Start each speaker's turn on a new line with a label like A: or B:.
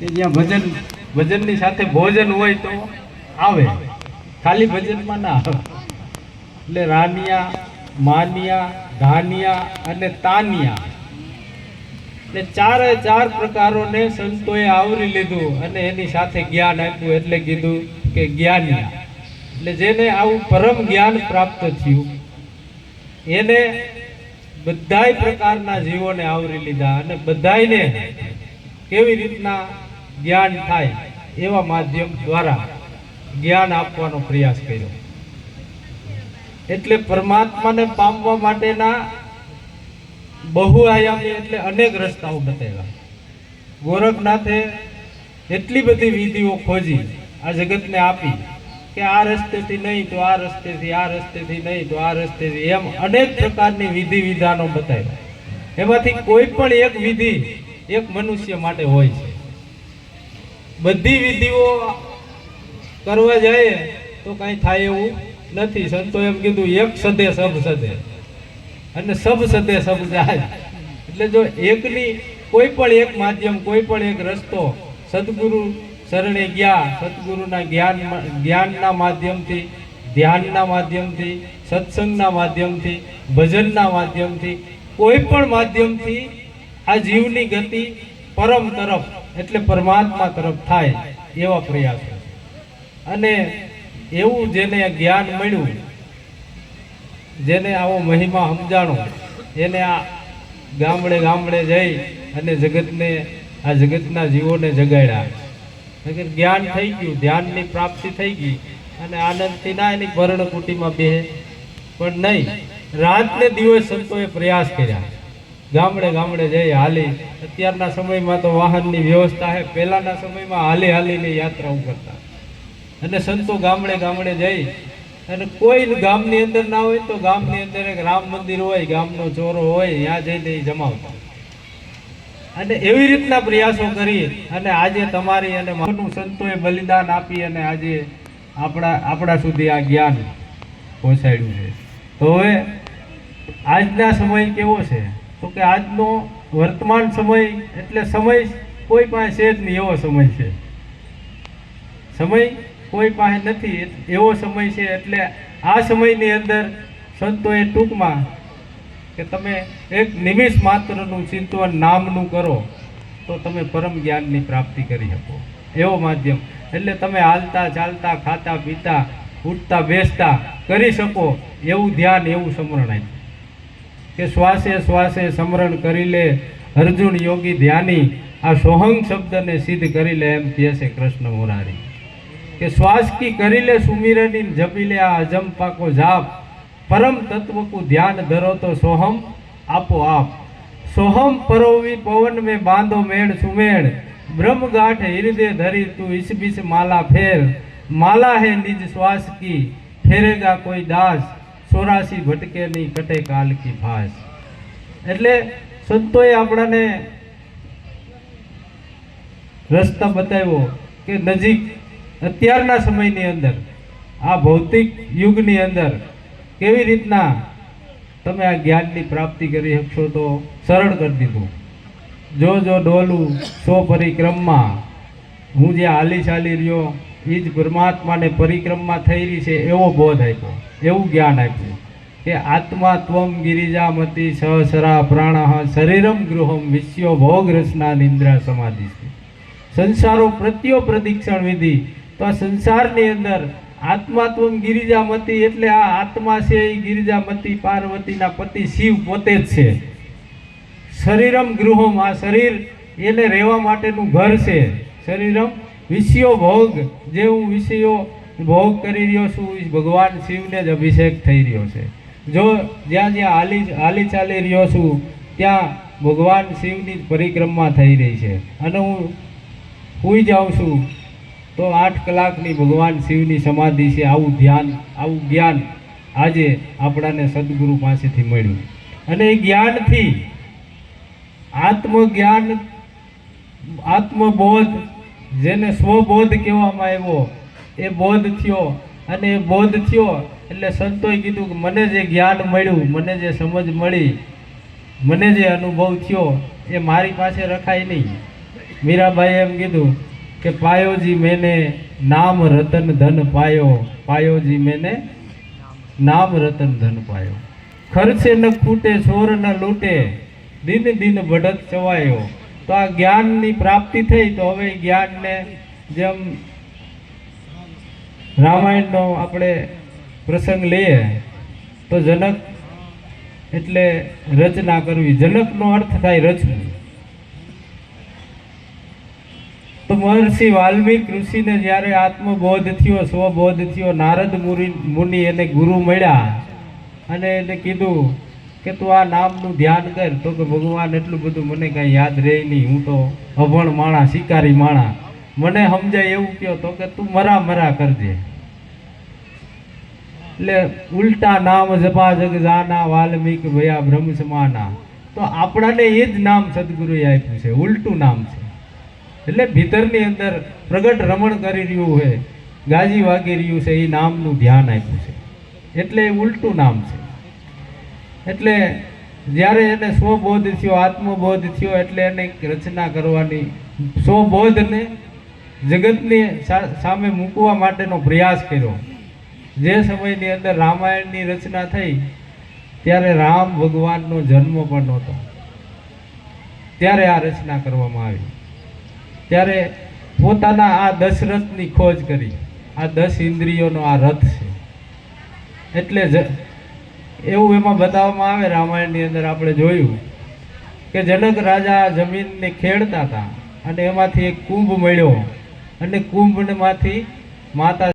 A: કે જ્યાં ભજન, ભજનની સાથે ભોજન હોય તો આવે. ખાલી ભજનમાં ના આવે. એટલે રાનિયા, માનિયા, ધાનિયા અને તાનિયા. એટલે ચારે ચાર પ્રકારોને સંતોએ આવરી લીધું અને એની સાથે જ્ઞાન આપ્યું એટલે કીધું કે જ્ઞાનિયા. એટલે જેને આવું પરમ જ્ઞાન પ્રાપ્ત થયું, એને બધાય પ્રકારના જીવોને આવરી લીધા અને બધાયને કેવી રીતના જ્ઞાન થાય એવા માધ્યમ દ્વારા જ્ઞાન આપવાનો પ્રયાસ કર્યો. એટલે પરમાત્માને પામવા માટેના બહુઆયામી એટલે અનેક રસ્તાઓ બતાવ્યા. ગોરખનાથે એટલી બધી વિધિઓ ખોજી, આ જગતને આપી કે આ રસ્તેથી નહીં તો આ રસ્તેથી આ રસ્તેથી નહીં તો આ રસ્તેથી, એમ અનેક પ્રકારની વિધિ વિધાનો બતાવ્યા. એમાંથી કોઈ પણ એક વિધિ એક મનુષ્ય માટે હોય છે. બધી વિધિઓ કરવા જાય તો કાંઈ થાય એવું નથી. સંતો એમ કીધું, એક સદે સબ સદે. અને સબ સદે સબ જાય. એટલે જો એકની કોઈ પણ એક માધ્યમ, કોઈ પણ એક રસ્તો સદગુરુ શરણે ગયા, સદગુરુના જ્ઞાન જ્ઞાનના માધ્યમથી, ધ્યાનના માધ્યમથી, સત્સંગના માધ્યમથી, ભજનના માધ્યમથી, કોઈ પણ માધ્યમથી આ જીવની ગતિ પરમ તરફ એટલે પરમાત્મા તરફ થાય એવા પ્રયાસો. અને એવું જેને જ્ઞાન મળ્યું, જેને આવો મહિમા સમજાણો, એને આ ગામડે ગામડે જઈ અને જગતને, આ જગતના જીવોને જગાડ્યા. જ્ઞાન થઈ ગયું, ધ્યાનની પ્રાપ્તિ થઈ ગઈ અને આનંદથી ના એની ભરણ કુટીમાં બે પણ નહીં રાત ને દિવસ સંતોએ પ્રયાસ કર્યા. ગામડે ગામડે જઈ હાલી. અત્યારના સમયમાં તો વાહનની વ્યવસ્થા છે. પહેલાંના સમયમાં હાલી હાલીને યાત્રાઓ કરતા. અને સંતો ગામડે ગામડે જઈ. અને કોઈ ગામની અંદર ના હોય તો ગામની અંદર એક રામ મંદિર હોય, ગામનો ચોરો હોય, ત્યાં જઈને એ જમાવતા. અને એવી રીતના પ્રયાસો કરી અને આજે તમારી અને મારું સંતોએ બલિદાન આપી અને આજે આપણા આપણા સુધી આ જ્ઞાન પહોંચાડ્યું છે. તો હવે આજના સમય કેવો છે? તો કે આજનો વર્તમાન સમય એટલે સમય કોઈ પાસે છે જ નહીં, એવો સમય છે. સમય કોઈ પાસે નથી એવો સમય છે એટલે આ સમયની અંદર સંતોએ ટૂંકમાં કે તમે એક નિમિષ માત્રનું ચિંતવન નામનું કરો, તો તમે પરમ જ્ઞાનની પ્રાપ્તિ કરી શકો. એવો માધ્યમ. એટલે તમે હાલતા ચાલતા, ખાતા, પીતા, ઉઠતા, બેસતા કરી શકો, એવું ધ્યાન, એવું સમરણ આપ્યું કે શ્વાસે શ્વાસે સમરણ કરી લે, અર્જુન યોગી ધ્યાની, આ સોહંગ શબ્દને સિદ્ધ કરી લે એમ કહે છે કૃષ્ણ મુરારી. કે શ્વાસ કી કરી લે સુમિરની જપી લે આ અજમ પાકો જાપ. પરમ તત્વકુ ધ્યાન ધરો તો સોહમ આપોઆપ સોહમ પરોવી પવન મેં બાંધો મેળ સુમેળ. બ્રહ્મગાઠ હૃદય ધરી તું ઈસ બીસ માલા ફેર. માલા હે નિજ શ્વાસ કી, ફેરેગા કોઈ દાસ. ચોરાસી ભટકે નહીં કટે કાલકી ભાસ. એટલે સંતોએ આપણાને રસ્તા બતાવ્યો કે નજીક અત્યારના સમયની અંદર, આ ભૌતિક યુગની અંદર કેવી રીતના તમે આ જ્ઞાનની પ્રાપ્તિ કરી શકશો તો સરળ કરી દીધું. જો જો ડોલું, સો પરિક્રમમાં હું જે હાલી ચાલી રહ્યો એ જ પરમાત્માને પરિક્રમા થયેલી છે એવો બોધ આપ્યો, એવું જ્ઞાન આપ્યું કે આત્મા ત્વમ ગિરિજામતી સહસરા પ્રાણ શરીરમ ગૃહમ વિશ્વ ભોગ રસના નિંદ્રા સમાધિ સંસારો પ્રત્યો પ્રદિક્ષણ વિધિ. તો આ સંસારની અંદર આત્માત્વમ ગિરિજામતી એટલે આ આત્મા છે એ ગિરિજામતી પાર્વતીના પતિ શિવ પોતે જ છે. શરીરમ ગૃહમ, આ શરીર એને રહેવા માટેનું ઘર છે. શરીરમ વિષયો ભોગ, જે હું વિષયો ભોગ કરી રહ્યો છું ભગવાન શિવને જ અભિષેક થઈ રહ્યો છે. જો જ્યાં જ્યાં હાલી હાલી ચાલી રહ્યો છું, ત્યાં ભગવાન શિવની જ પરિક્રમા થઈ રહી છે. અને હું સૂઈ જાઉં છું, તો આઠ કલાકની ભગવાન શિવની સમાધિ છે. આવું ધ્યાન, આવું જ્ઞાન આજે આપણાને સદગુરુ પાસેથી મળ્યું. અને એ જ્ઞાનથી આત્મજ્ઞાન, આત્મબોધ જેને સ્વબોધ કહેવામાં આવ્યો, એ બોધ થયો અને એ બોધ થયો એટલે સંતોએ કીધું કે મને જે જ્ઞાન મળ્યું, મને જે સમજ મળી, મને જે અનુભવ થયો, એ મારી પાસે રખાય નહીં. મીરાબાઈએ એમ કીધું કે પાયોજી મેને નામ રતન ધન પાયો, પાયોજી મેને નામ રતન ધન પાયો. ખર્ચે ન ખૂટે છોર ન લૂટે, દિન દિન ભડક ચવાયો. તો આ જ્ઞાનની પ્રાપ્તિ થઈ તો હવે જ્ઞાનને જેમ રામાયણનો આપણે પ્રસંગ લઈએ, તો જનક એટલે રચના કરવી. જનકનો અર્થ થાય રચવું તો મહર્ષિ વાલ્મીક ઋષિને જ્યારે આત્મબોધ થયો, સ્વબોધ થયો, નારદ મુનિ એને ગુરુ મળ્યા અને એને કીધું કે તું આ નામનું ધ્યાન કર. તો કે ભગવાન એટલું બધું મને કાંઈ યાદ રહે નહીં. હું તો અભણ માણા, શિકારી માણા. મને સમજાય એવું કહો તો કે તું મરા મરા કરજે. એટલે ઉલટા નામ જપા જગ જાના વાલ્મીક ભયા બ્રહ્મ સમાના તો આપણાને એ જ નામ સદગુરુએ આપ્યું છે. ઉલટું નામ છે. એટલે ભીતરની અંદર પ્રગટ રમણ કરી રહ્યું છે ગાજી વાગી રહ્યું છે, એ નામનું ધ્યાન આપ્યું છે. એટલે એ ઉલટું નામ છે. એટલે જ્યારે એને સ્વબોધ થયો, આત્મબોધ થયો, એટલે એને રચના કરવાની. સ્વબોધને જગતની સામે મૂકવા માટેનો પ્રયાસ કર્યો. જે સમયની અંદર રામાયણની રચના થઈ, ત્યારે રામ ભગવાનનો જન્મ પણ નહોતો. ત્યારે આ રચના કરવામાં આવી. ત્યારે પોતાના આ દશરથની ખોજ કરી. આ દસ ઇન્દ્રિયોનો આ રથ છે. એટલે જ એવું એમાં બતાવવામાં આવે, રામાયણની અંદર આપણે જોયું કે જનક રાજા જમીનને ખેડતા હતા અને એમાંથી એક કુંભ મળ્યો અને કુંભમાંથી માતા